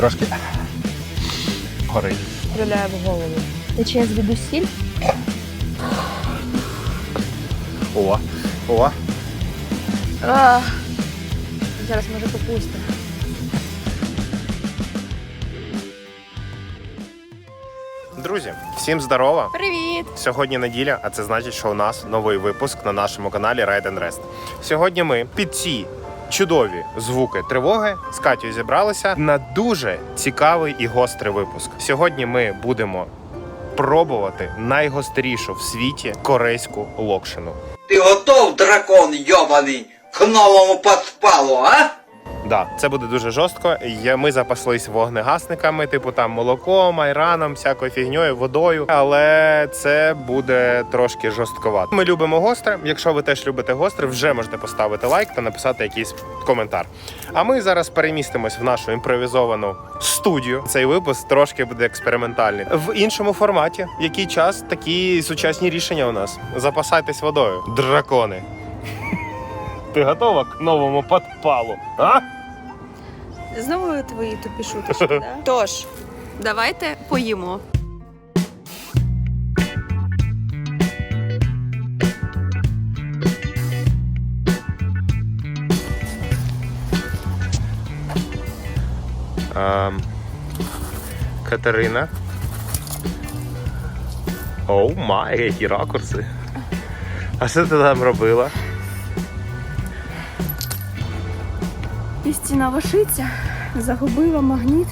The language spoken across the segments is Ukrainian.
Трошки горить. Стріляє в голову. Тече звідусіль. О, о. А, зараз може попусти. Друзі, всім здорова! Привіт! Сьогодні неділя, а це значить, що у нас новий випуск на нашому каналі Ride and Rest. Сьогодні ми під ці чудові звуки тривоги з Катю зібралися на дуже цікавий і гострий випуск. Сьогодні ми будемо пробувати найгострішу в світі корейську локшину. Ты готов, дракон ёбаный, к новому подпалу, а? Да, це буде дуже жорстко. Ми запаслись вогнегасниками, типу там молоком, айраном, всякою фігньою, водою. Але це буде трошки жорстковато. Ми любимо гостре. Якщо ви теж любите гостре, вже можете поставити лайк та написати якийсь коментар. А ми зараз перемістимось в нашу імпровізовану студію. Цей випуск трошки буде експериментальний в іншому форматі. Який час такі сучасні рішення у нас. Запасайтесь водою, дракони. Ти готова к новому подпалу? А? Знову твої тупі шуточки, да? Тож, давайте поїмо. Ем, Катерина. Оу май, які ракурси. А що ти там робила? Істина вашиця. Загубила магніт.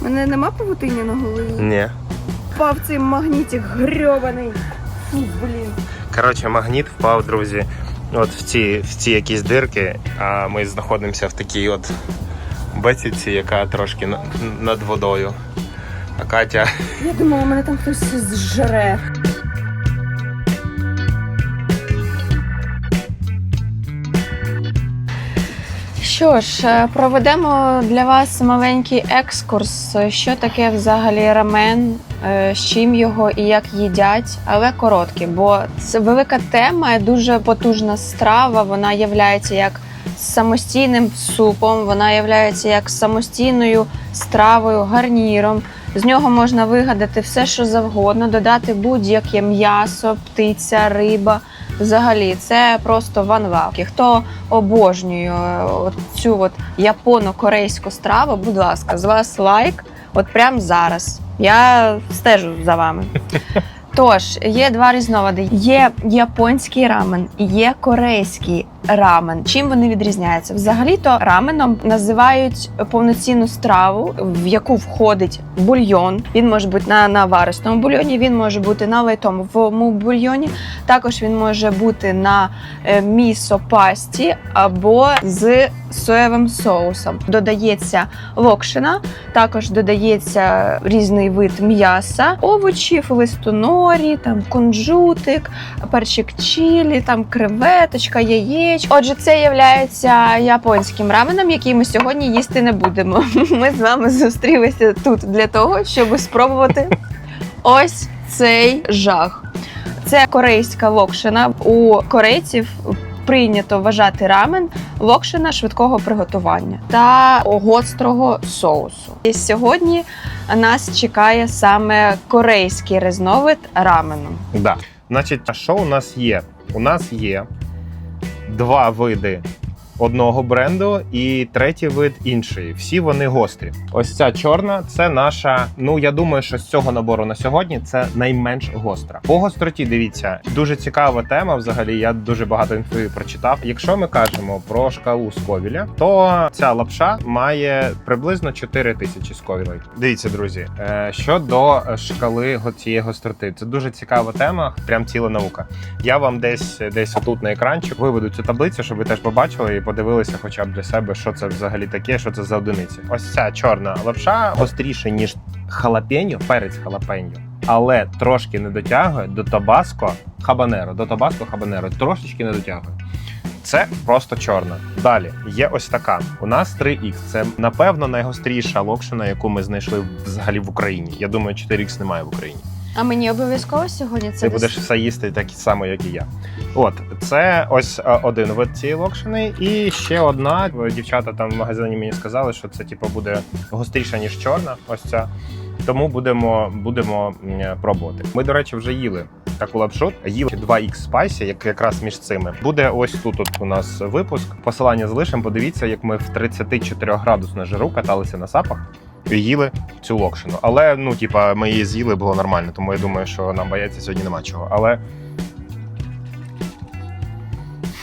Мене нема павутиння на голові. Ні. Впав цей магнітик грьобаний. Фу, блін. Коротше, магніт впав, друзі. От в ці, в ці якісь дирки, а ми знаходимося в такій от бесідці, яка трошки на- над водою. А Катя Я думала, мене там хтось зжре. Що ж, е, проведемо для вас маленький екскурс, що таке взагалі рамен, е, з чим його і як їдять, але короткий, бо це велика тема, дуже потужна страва. Вона є як самостійним супом, вона є як самостійною стравою, гарніром. З нього можна вигадати все, що завгодно, додати будь-яке м'ясо, птиця, риба. Взагалі, це просто ван-вав. Хто обожнює е, от цю от японо-корейську страву, будь ласка, з вас лайк, от прямо зараз. Я стежу за вами. Тож, є два різновиди: є японський рамен, є корейський рамен. Чим вони відрізняються? Взагалі-то раменом називають повноцінну страву, в яку входить бульйон. Він може бути на наварисному бульйоні, він може бути на лайтовому бульйоні. Також він може бути на е, місо-пасті або з соєвим соусом. Додається локшина, також додається різний вид м'яса, овочів, листонорі, там кунжутик, перчик чилі, там креветочка, яєчко. Отже, це є японським раменом, який ми сьогодні їсти не будемо. Ми з вами зустрілися тут для того, щоб спробувати ось цей жах. Це корейська локшина. У корейців прийнято вважати рамен локшина швидкого приготування та гострого соусу. І сьогодні нас чекає саме корейський різновид рамену. Да. Значить, а що у нас є? У нас є два види одного бренду і третій вид інший. Всі вони гострі. Ось ця чорна це наша. Ну я думаю, що з цього набору на сьогодні це найменш гостра. По гостроті дивіться, дуже цікава тема. Взагалі, я дуже багато інфи прочитав. Якщо ми кажемо про шкалу Сковіля, то ця лапша має приблизно 4 тисячі сковілей. Дивіться, друзі, е, щодо шкали цієї гостроти, це дуже цікава тема, прям ціла наука. Я вам десь десь отут на екранчик виведу цю таблицю, щоб ви теж побачили подивилися, хоча б для себе, що це взагалі таке, що це за одиниці. Ось ця чорна лапша гостріше ніж халапеньо, перець халапеньо, але трошки не дотягує до табаско хабанеро. До табаско хабанеро трошечки не дотягує. Це просто чорна. Далі є ось така. У нас 3X. Це напевно найгостріша локшина, яку ми знайшли взагалі в Україні. Я думаю, 4X немає в Україні. А мені обов'язково сьогодні це Ти будеш все їсти так само, як і я. От, це ось е, один вид цієї локшини. І ще одна. Дівчата там в магазині мені сказали, що це типу буде гостріша, ніж чорна. Ось ця. Тому будемо, будемо пробувати. Ми, до речі, вже їли таку лапшу. Їли 2X Spicy, як якраз між цими. Буде ось тут от у нас випуск. Посилання залишимо. Подивіться, як ми в 34 градусну жару каталися на сапах. Їли цю локшину. Але ну, типа, ми її з'їли, було нормально, тому я думаю, що нам бояться сьогодні нема чого. Але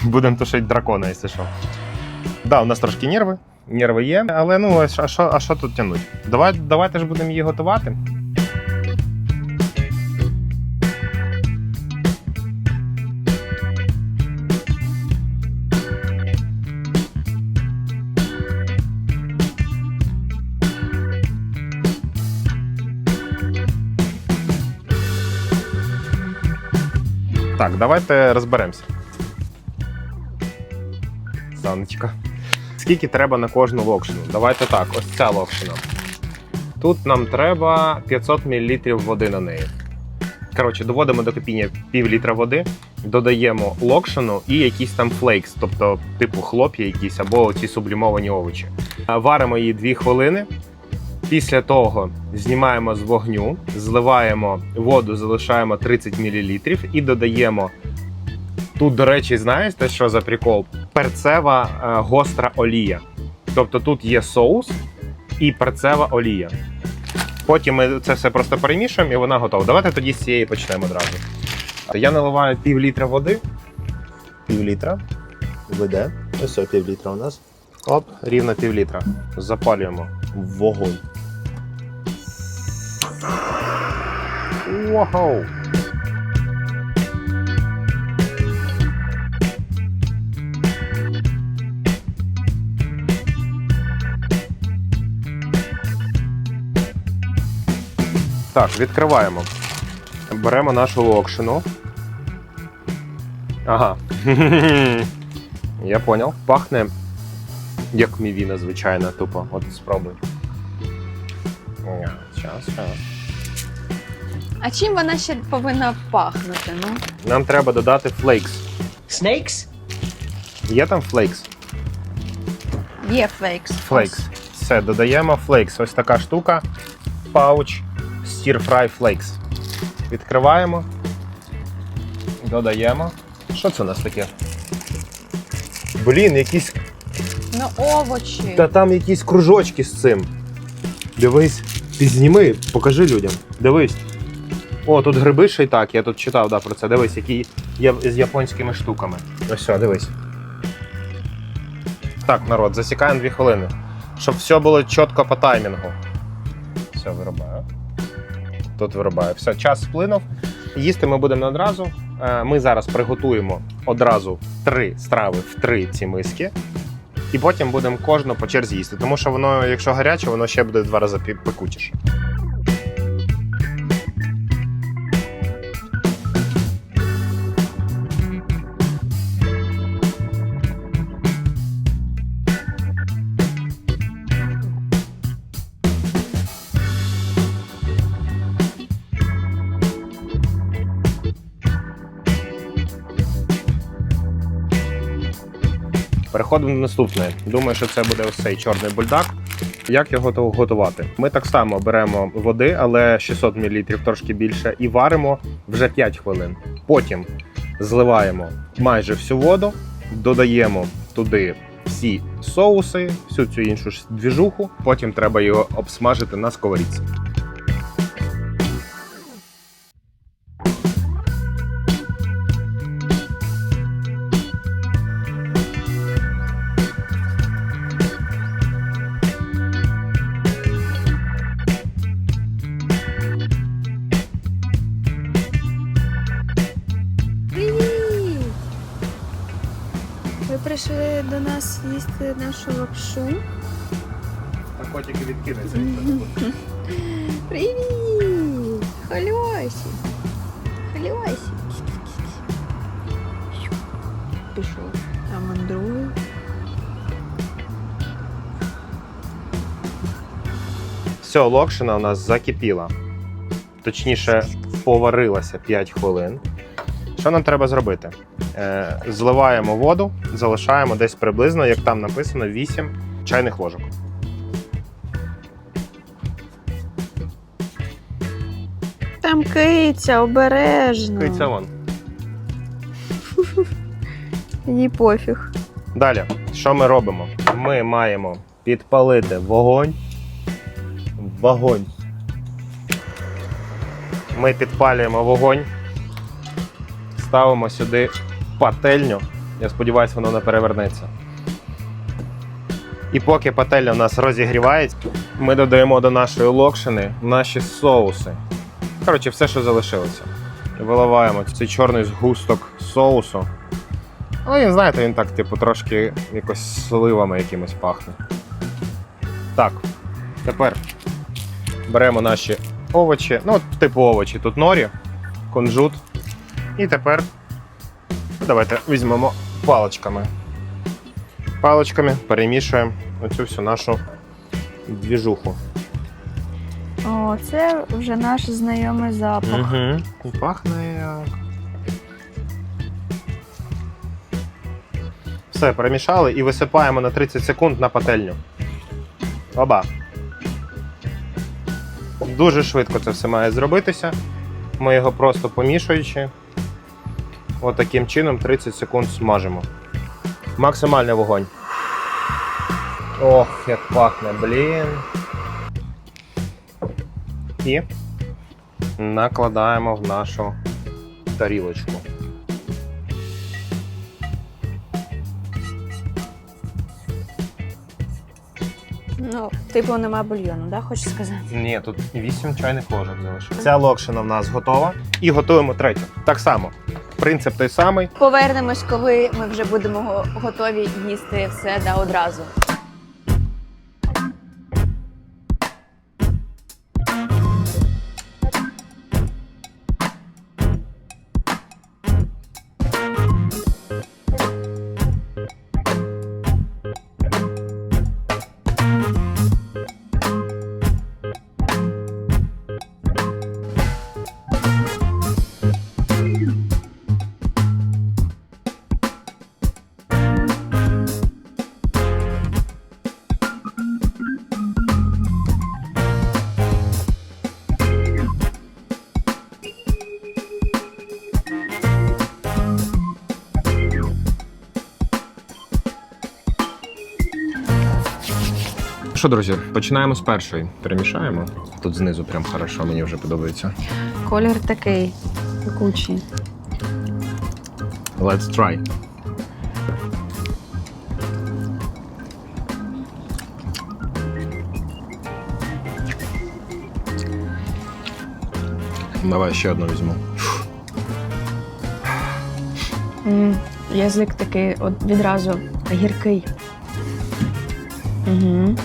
будемо тушити дракона, якщо що. Да, у нас трошки нерви. Нерви є, але ну а що- а що, тут тягнуть? Давай, давайте ж будемо її готувати. Так, давайте розберемося. Саночка. Скільки треба на кожну локшину? Давайте так, ось ця локшина. Тут нам треба 500 мл води на неї. Коротше, доводимо до кипіння пів літра води, додаємо локшину і якийсь там флейкс, тобто типу хлоп'я якісь або ці сублімовані овочі. Варимо її 2 хвилини. Після того знімаємо з вогню, зливаємо воду, залишаємо 30 мл і додаємо. Тут, до речі, знаєте, що за прикол? Перцева е, гостра олія. Тобто тут є соус і перцева олія. Потім ми це все просто перемішуємо і вона готова. Давайте тоді з цієї почнемо одразу. Я наливаю пів літра води. Пів літра. Веде. Ось пів літра у нас. Оп, рівно пів літра. Запалюємо вогонь. Вау! Так, відкриваємо. Беремо нашу локшину. Ага. Я поняв. Пахне як мівіна, звичайно, тупо. От спробуй. Час, час. А чим вона ще повинна пахнути? Ну Нам треба додати флейкс. Snakes? Є там флейкс? є флейкс. Флейкс. Все, додаємо флейкс. Ось така штука. Пауч Stir Fry Flakes. Відкриваємо. Додаємо. Що це у нас таке? Блін, якісь. Ну овочі. Та там якісь кружочки з цим. Дивись. Ти зніми, покажи людям. Дивись. О, тут гриби ще й так, я тут читав да, про це. Дивись, які є з японськими штуками. Ось все, дивись. Так, народ, засікаємо 2 хвилини. Щоб все було чітко по таймінгу. Все, вирубаю. Тут вирубаю. Все, час сплинув. Їсти ми будемо одразу. Е, Ми зараз приготуємо одразу три страви в три ці миски. І потім будемо кожну по черзі їсти. Тому що воно, якщо гаряче, воно ще буде в два рази пі- Переходимо до наступної. Думаю, що це буде ось цей чорний бульдак. Як його готувати? Ми так само беремо води, але 600 мл трошки більше, і варимо вже 5 хвилин. Потім зливаємо майже всю воду, додаємо туди всі соуси, всю цю іншу двіжуху. Потім треба його обсмажити на сковорідці. Прийшли до нас їсти нашу лапшу. Так котики відкинеться. Привіт! Хальосі! Хальосі! Пішов. Там мандрує. Все, локшина у нас закипіла. Точніше, поварилася 5 хвилин. Що нам треба зробити? Е, зливаємо воду, залишаємо десь приблизно, як там написано, 8 чайних ложок. Там киця, обережно. Киця вон. Їй пофіг. Далі, що ми робимо? Ми маємо підпалити вогонь. Вогонь. Ми підпалюємо вогонь, ставимо сюди пательню. Я сподіваюся, воно не перевернеться. І поки пательня у нас розігрівається, ми додаємо до нашої локшини наші соуси. Коротше, все, що залишилося. Виливаємо цей чорний згусток соусу. Ну, він, знаєте, він так, типу, трошки якось сливами якимось пахне. Так, тепер беремо наші овочі. Ну, типу овочі. Тут норі, кунжут. І тепер давайте візьмемо паличками. Паличками перемішуємо оцю всю нашу двіжуху. О, це вже наш знайомий запах. Угу. Пахне як. Все, перемішали і висипаємо на 30 секунд на пательню. Оба. Дуже швидко це все має зробитися. Ми його просто помішуючи. Отаким чином 30 секунд смажимо. Максимальний вогонь. Ох, як пахне, блін. І накладаємо в нашу тарілочку. Ну, типу, нема бульйону, да, хочеш сказати? Ні, тут 8 чайних ложок залишилось. Ця локшина в нас готова. І готуємо третю. Так само. Принцип той самий. Повернемось, коли ми вже будемо го- готові їсти все да, одразу. Що, друзі, починаємо з першої. Перемішаємо. Тут знизу прям хорошо, мені вже подобається. Колір такий пекучий. Let's try. Давай ще одну візьму. м язик такий от відразу гіркий. Угу.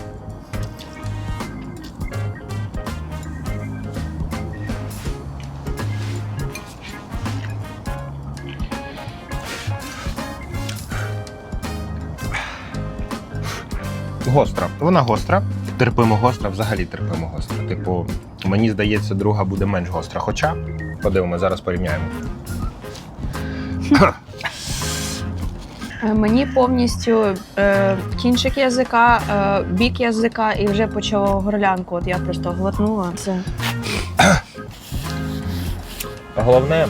Гостра. Вона гостра. Терпимо гостра, взагалі терпимо гостра. Типу, мені здається, друга буде менш гостра. Хоча, подивимося, зараз порівняємо. Е, Мені повністю е, кінчик язика, е, бік язика і вже почало горлянку. От я просто глотнула. Це Головне.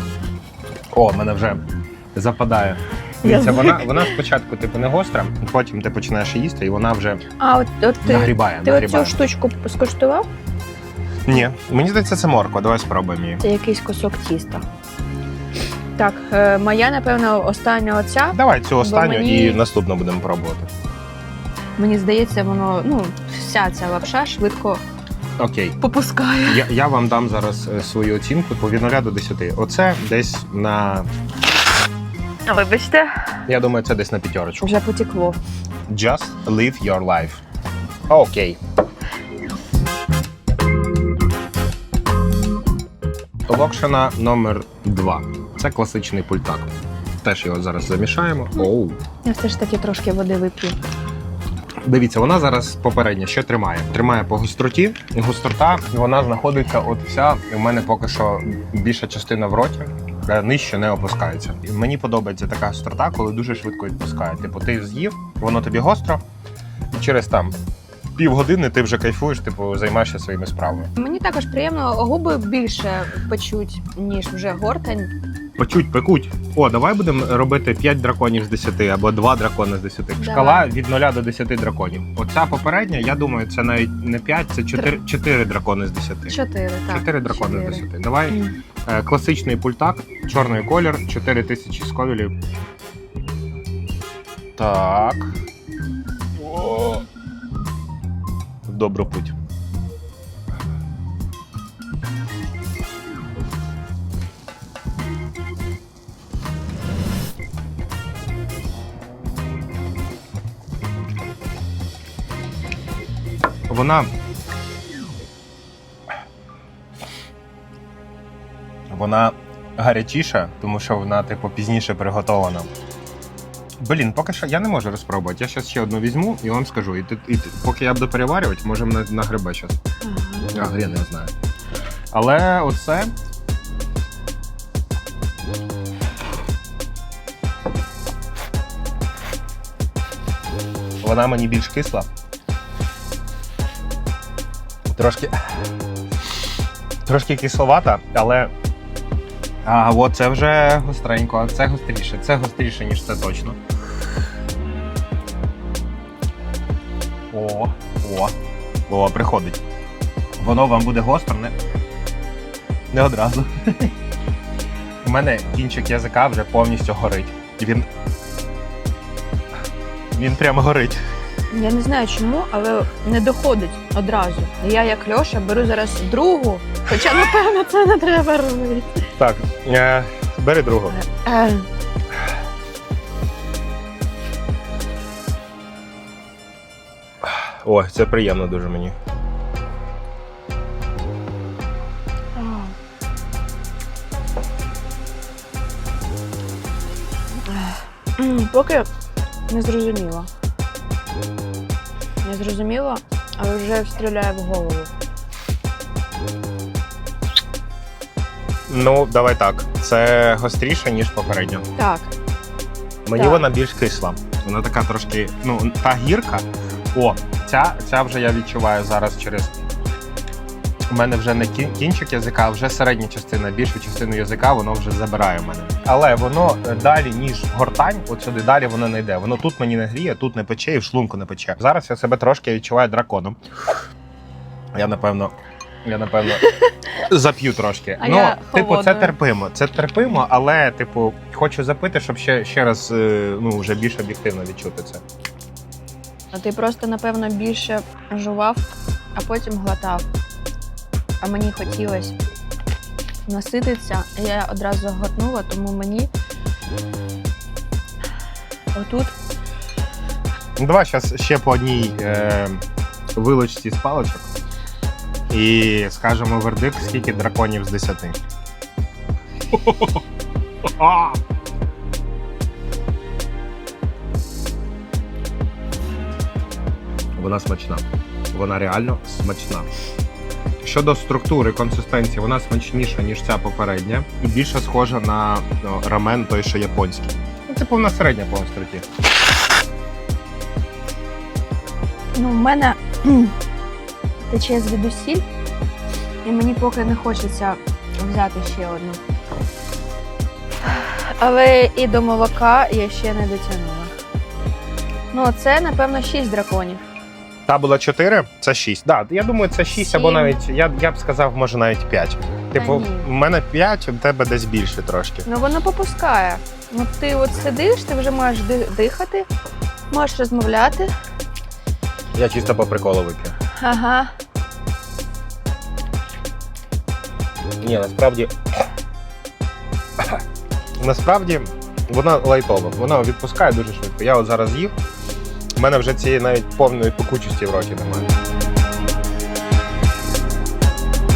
О, мене вже западає. Дивіться, вона, вона спочатку типу не гостра, потім ти починаєш їсти, і вона вже а от, от ти, нагрібає. ти нагрібає. оцю штучку скуштував? Ні, мені здається, це морква. Давай спробуємо її. Це якийсь кусок тіста. Так, е, моя, напевно, остання оця. Давай цю останню мені- і наступну будемо пробувати. Мені здається, воно ну вся ця лапша швидко Окей. попускає. Я, я вам дам зараз е, свою оцінку по від 0 до 10. Оце десь на. Вибачте, Я думаю, це десь на п'ятерочку. вже потекло. Just live your life. Окей. Локшина номер 2. Це класичний пультак. Теж його зараз замішаємо. Оу. Я все ж таки трошки води вип'ю. Дивіться, вона зараз попередня, що тримає? Тримає по гостроті. І гострота вона знаходиться от вся. І в мене поки що більша частина в роті. Е, Нижче не опускається. І мені подобається така гострота, коли дуже швидко відпускає. Типу, ти з'їв, воно тобі гостро, і через там півгодини ти вже кайфуєш, типу, займаєшся своїми справами. Мені також приємно, губи більше печуть, ніж вже гортань. Почуть, пекуть. О, давай будемо робити 5 драконів з 10 або 2 дракони з 10. Давай. Шкала від 0 до 10 драконів. Оця попередня, я думаю, це навіть не 5, це 4, 4 дракони з 10. Чотири, так. 4 дракони Чотири. з 10. Давай е, класичний пультак, чорний колір, 4000 сковілів. Так. О. Добру путь. Вона. Вона гарячіша, тому що вона, типу, пізніше приготована. Блін, поки що я не можу розпробувати. Я зараз ще одну візьму і вам скажу. І, ти- і, поки я буду переварювати, можемо на, на гриби зараз. Я Ага. хрен не знаю. Але оце. Вона мені більш кисла. Трошки. Трошки кисловата, але. А, от це вже гостренько, це гостріше. Це гостріше, ніж це точно. О, о, о, приходить. Воно вам буде гостро, не, не одразу. У мене кінчик язика вже повністю горить. Він. Він прямо горить. Я не знаю чому, але не доходить одразу. Я, як Льоша, беру зараз другу, хоча, напевно, це не треба робити. Так, е, бери другу. Е, Ой, це приємно дуже мені. Поки не зрозуміло. Зрозуміло, але вже стріляє в голову. Ну, давай так. Це гостріше, ніж попередньо. Так, Мені Так. вона більш кисла. Вона така трошки. Ну, та гірка. О, ця, ця вже я відчуваю зараз через. У мене вже не кінчик язика, а вже середня частина, більшу частину язика воно вже забирає в мене. Але воно е, далі, ніж гортань, от сюди далі воно не йде. Воно тут мені не гріє, тут не пече і в шлунку не пече. Зараз я себе трошки відчуваю драконом. Я напевно. Я напевно зап'ю трошки. А ну, я типу, це терпимо. Це терпимо, але, типу, хочу запити, щоб ще, ще раз е, ну, вже більш об'єктивно відчути це. а ти просто, напевно, більше жував, а потім глотав. А мені хотілося насититися. Я одразу глотнула, тому мені отут Ну, давай зараз ще по одній е, вилочці з паличок. І скажемо вердикт, скільки драконів з 10. Вона смачна. Вона реально смачна. Щодо структури, консистенції, вона смачніша, ніж ця попередня, і більше схожа на ну, рамен той, що японський. Ну, типу, вона середня по гостроті. Ну, в мене тече звідусіль, і мені поки не хочеться взяти ще одну. Але і до молока я ще не дотягнула. Ну, це, напевно, 6 драконів. Та була 4, це 6. Да, я думаю, це 6 або навіть, я, я б сказав, може навіть 5. Типу, ні. в мене 5, у тебе десь більше трошки. Ну, воно попускає. Ну, ти от сидиш, ти вже ди- дихати, можеш розмовляти. Я чисто по приколу вип'ю. Ага. Ні, насправді. насправді вона лайтова, вона відпускає дуже швидко. Я от зараз їв. У мене вже цієї навіть повної пекучості в роті немає.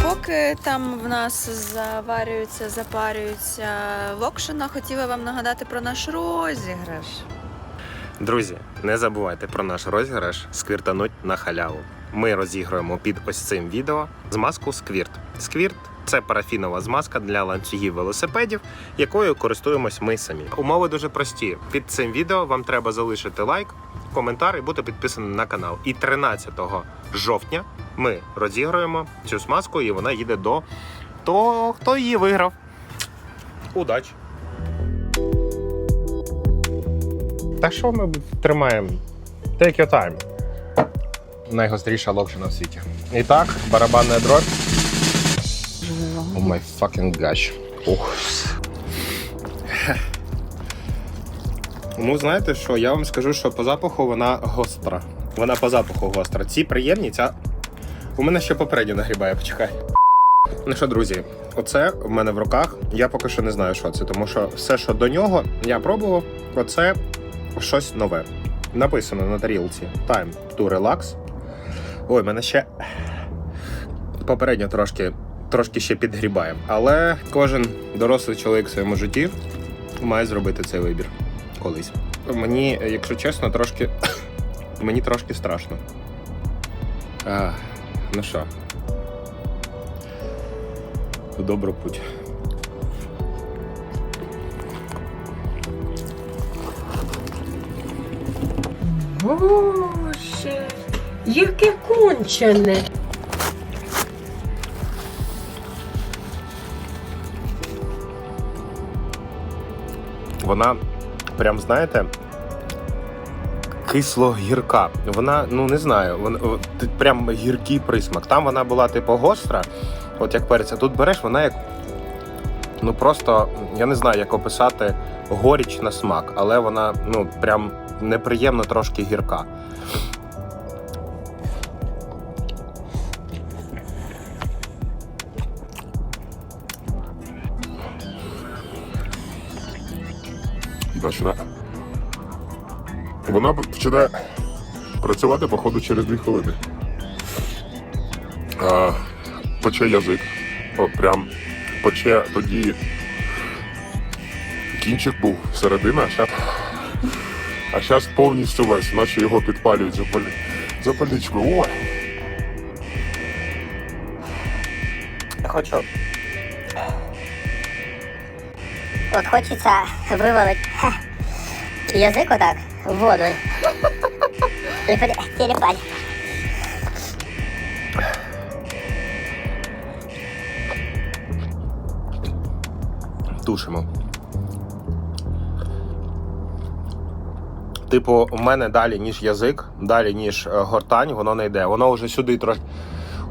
Поки там в нас заварюється, запарюється локшина, хотіла вам нагадати про наш розіграш. Друзі, не забувайте про наш розіграш Сквіртануть на халяву. Ми розіграємо під ось цим відео змазку Сквірт. Сквірт це парафінова змазка для ланцюгів велосипедів, якою користуємось ми самі. Умови дуже прості. Під цим відео вам треба залишити лайк, коментар і бути підписаним на канал. І 13 жовтня ми розіграємо цю смазку, і вона їде до того, хто її виграв. Удачі! Та що ми тримаємо? Take your time. Найгостріша локшина в світі. І так, барабанна дробь. Oh my fucking gosh. Ух. Ну, знаєте що, я вам скажу, що по запаху вона гостра. Вона по запаху гостра. Ці приємні, ця. У мене ще попередньо нагрібає, почекай. Ну що, друзі, оце в мене в руках. Я поки що не знаю, що це, тому що все, що до нього, я пробував, оце щось нове. Написано на тарілці Time to relax. Ой, мене ще попередньо трошки, трошки ще підгрібає. Але кожен дорослий чоловік в своєму житті має зробити цей вибір колись. Мені, якщо чесно, трошки. мені трошки страшно. А, ну що. Добру путь. Боже, яке кончене. Вона прям, знаєте, кисло-гірка. Вона, ну не знаю, вона прям гіркий присмак. Там вона була типу гостра, от як перець, а тут береш, вона як. Ну просто я не знаю, як описати горіч на смак, але вона ну прям неприємно трошки гірка. Почне. Вона починає працювати, походу, через дві хвилини. А, пече язик. От прям пече тоді. Кінчик був середина, а зараз повністю весь, наче його підпалюють запалі... запальничкою. Ой! От хочеться ха, язик отак в воду. Пот- телепать. Тушимо. Типу, у мене далі, ніж язик, далі, ніж е, гортань, воно не йде. Воно вже сюди трохи.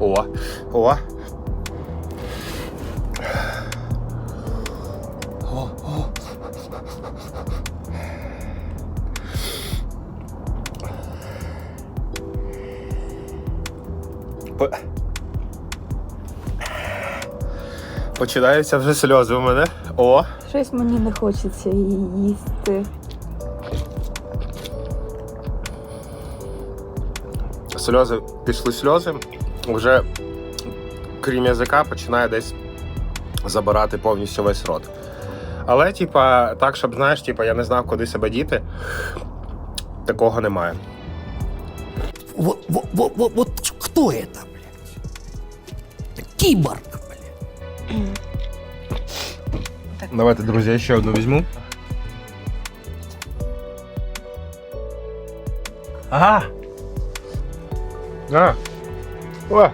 О, о. О, Починаються вже сльози у мене. О. Щось мені не хочеться її їсти. сльози пішли сльози, вже крім язика починає десь забирати повністю весь рот. Але, типа, так, щоб знаєш, типа, я не знав, куди себе діти, такого немає. Вот, вот, вот, вот, вот кто это, блядь? Киборг, Давайте, друзі, я ще одну візьму. Ага. А. О.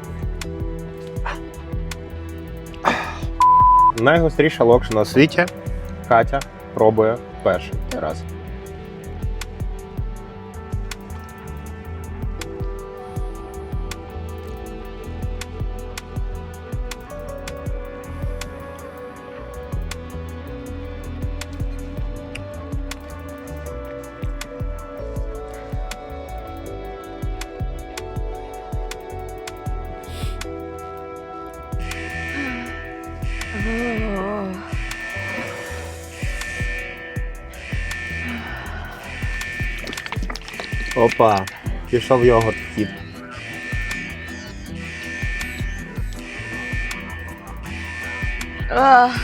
Найгостріша локшина у світі. Катя пробує перший раз. Опа, пішов йогурт хід. Ах,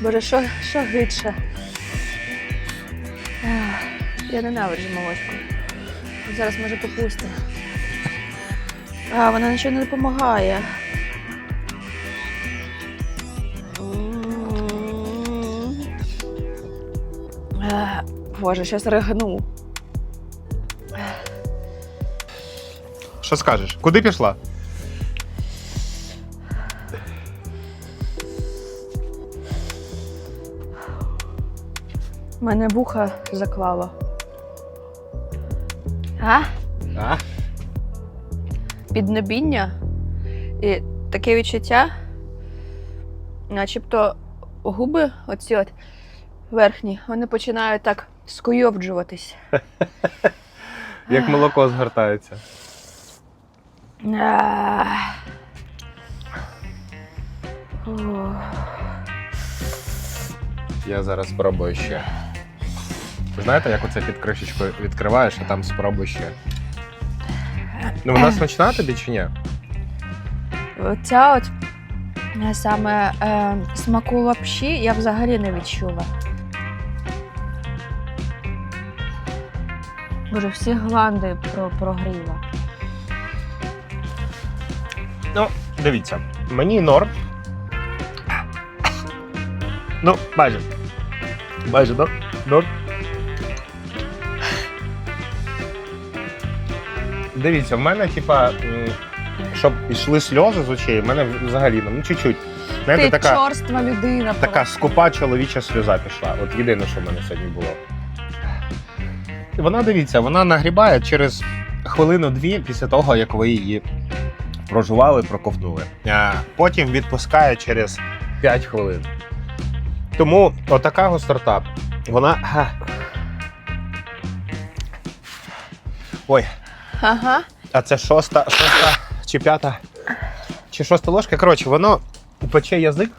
Боже, що, що гидше? Ах, Я ненавиджу молочку. Зараз може попусти. А, вона нічого не допомагає. Боже, щас ригну. Що скажеш? Куди пішла? Мене вуха заклало. А? А? Піднебіння і таке відчуття, начебто губи, оці от верхні, вони починають так скуйовджуватись. Як молоко згортається. Ах. Я зараз спробую ще. Знаєте, як оце під кришечкою відкриваєш, а там спробуй ще. Ну, вона смачна тобі чи ні? Оця от е, саме е, смаку лапші я взагалі не відчула. Боже, всі гланди про прогріла. Ну, дивіться, мені норм. Ну, майже. Майже, норм. Норм. Дивіться, в мене, типа, щоб йшли сльози з очей, в мене взагалі, ну, чуть-чуть. Ти така, чорства людина. така скупа чоловіча сльоза пішла. От єдине, що в мене сьогодні було. Вона, дивіться, вона нагрібає через хвилину-дві після того, як ви її прожували, проковтнули. Потім відпускає через 5 хвилин. Тому отака гострота, вона. Ой, Ага. а це шоста, шоста чи п'ята, чи шоста ложка. Коротше, воно пече язик.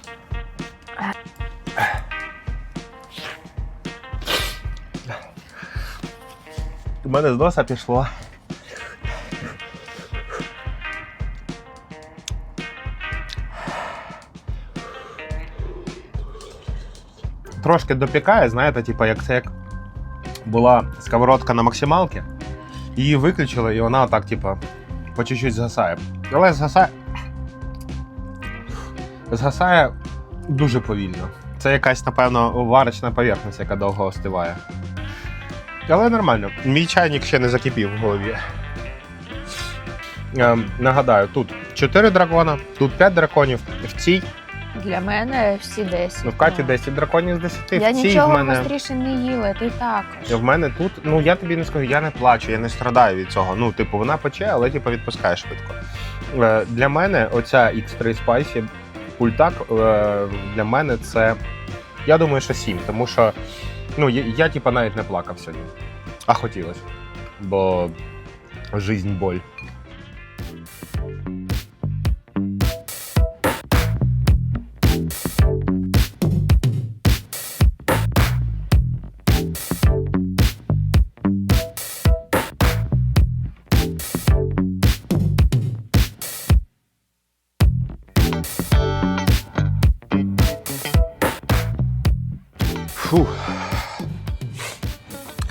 У мене з носа пішло. Трошки допікає, знаєте, типу, як це як була сковородка на максималці, її виключили, і вона отак, типу, по чуть-чуть згасає. Але згасає. Згасає дуже повільно. Це якась, напевно, варочна поверхність, яка довго остиває. Але нормально. Мій чайник ще не закипів в голові. Ем, нагадаю, тут 4 дракона, тут 5 драконів. В цій, Для мене всі 10. ну в Каті 10 драконів з 10. Я в цій нічого в мене. гостріше не їла, ти також. В мене тут, ну я тобі не скажу, я не плачу, я не страдаю від цього. Ну, типу, вона пече, але типу відпускає швидко. Е, для мене оця X3 Spicy пультак е, для мене це. Я думаю, що 7, тому що ну, я, я типу, навіть не плакав сьогодні. А хотілося. Бо жизнь боль.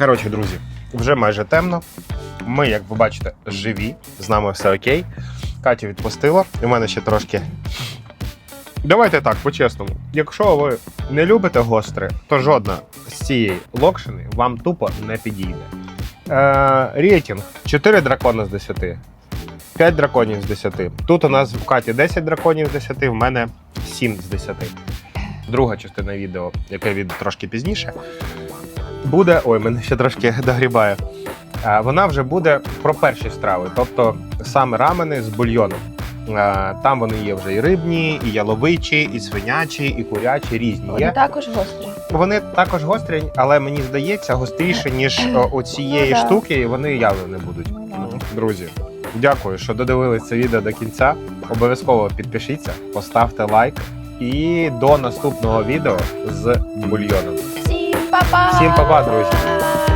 Коротше, друзі, вже майже темно. Ми, як ви бачите, живі, з нами все окей. Катю відпустила, і в мене ще трошки. Давайте так, по-чесному. Якщо ви не любите гостре, то жодна з цієї локшини вам тупо не підійде. Е, рейтинг 4 дракона з 10. 5 драконів з 10. Тут у нас в Каті 10 драконів з 10, в мене 7 з 10 друга частина відео, яке від трошки пізніше, буде. Ой, мене ще трошки догрібає. Вона вже буде про перші страви, тобто саме рамени з бульйоном. Там вони є вже і рибні, і яловичі, і свинячі, і курячі, різні Вони є. також гострі. Вони також гострі, але мені здається, гостріше, ніж оцієї Ну, штуки, і вони явно не будуть. Ну. Друзі, дякую, що додивились це відео до кінця. Обов'язково підпишіться, поставте лайк. І до наступного відео з бульйоном. Всім па-па! Друзі!